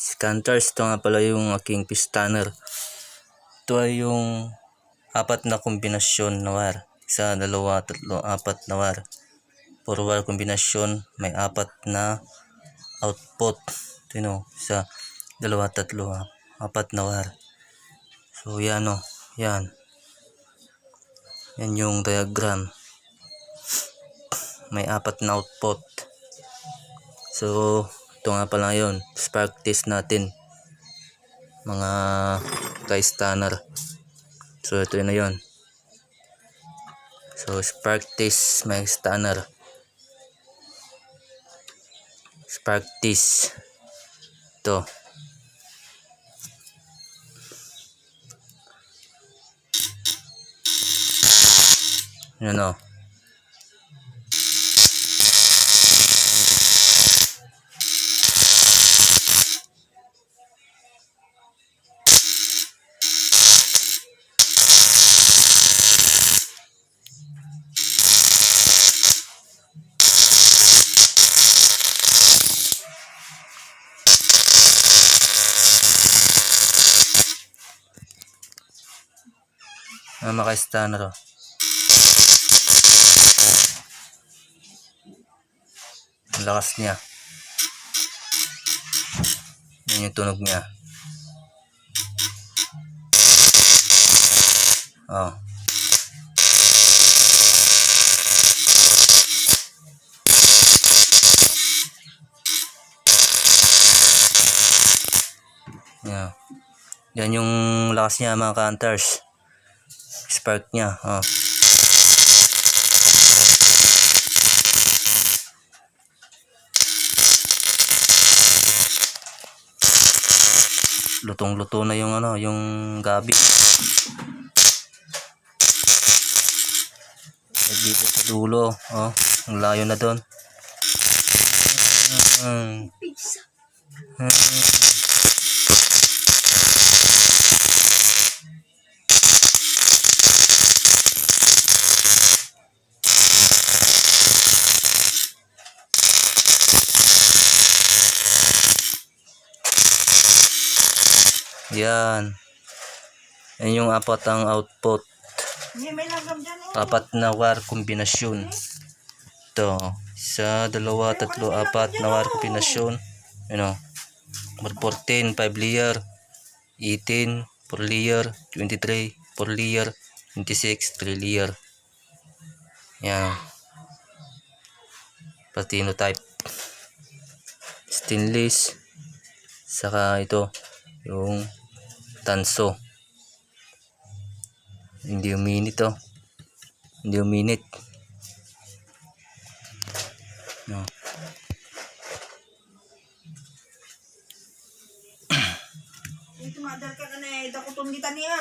Scanters, ito nga pala yung aking pistaner. Ito ay yung apat na kombinasyon na wire. Isa, dalawa, tatlo, apat na wire. Puro wire kombinasyon, may apat na output. Ito yun o, isa, dalawa, tatlo, ah, apat na wire. So yan o, yan. Yan yung diagram. May apat na output. So, ito nga pala yun. Spark test natin. Mga ka-stunner. So, ito na yun. So, spark test may stunner. Spark test. Ito. Yan o. Ang maka-stunner o. Ang lakas niya. Yan yung tunog niya. Oh. Yeah. Yan yung lakas niya mga counters. Spark niya. Oh. Lutong-luto na yung ano, yung gabi. Eh, dito sa dulo, oh, ang layo na doon. Hmm. Hmm. Yan. Yan yung apat ang output. Oh. Apat na wire kombinasyon. Ito. Isa, dalawa, tatlo, apat na wire kombinasyon. Ano? Number 14, 5 layer. 18, 4 layer. 23, 4 layer. 26, 3 layer. Yan. Platino type. Stainless. Saka ito. Yung tanso. Hindi uminit to. Hindi uminit. No. Ito nga, dahil ka na eh. Dakutom kita niya.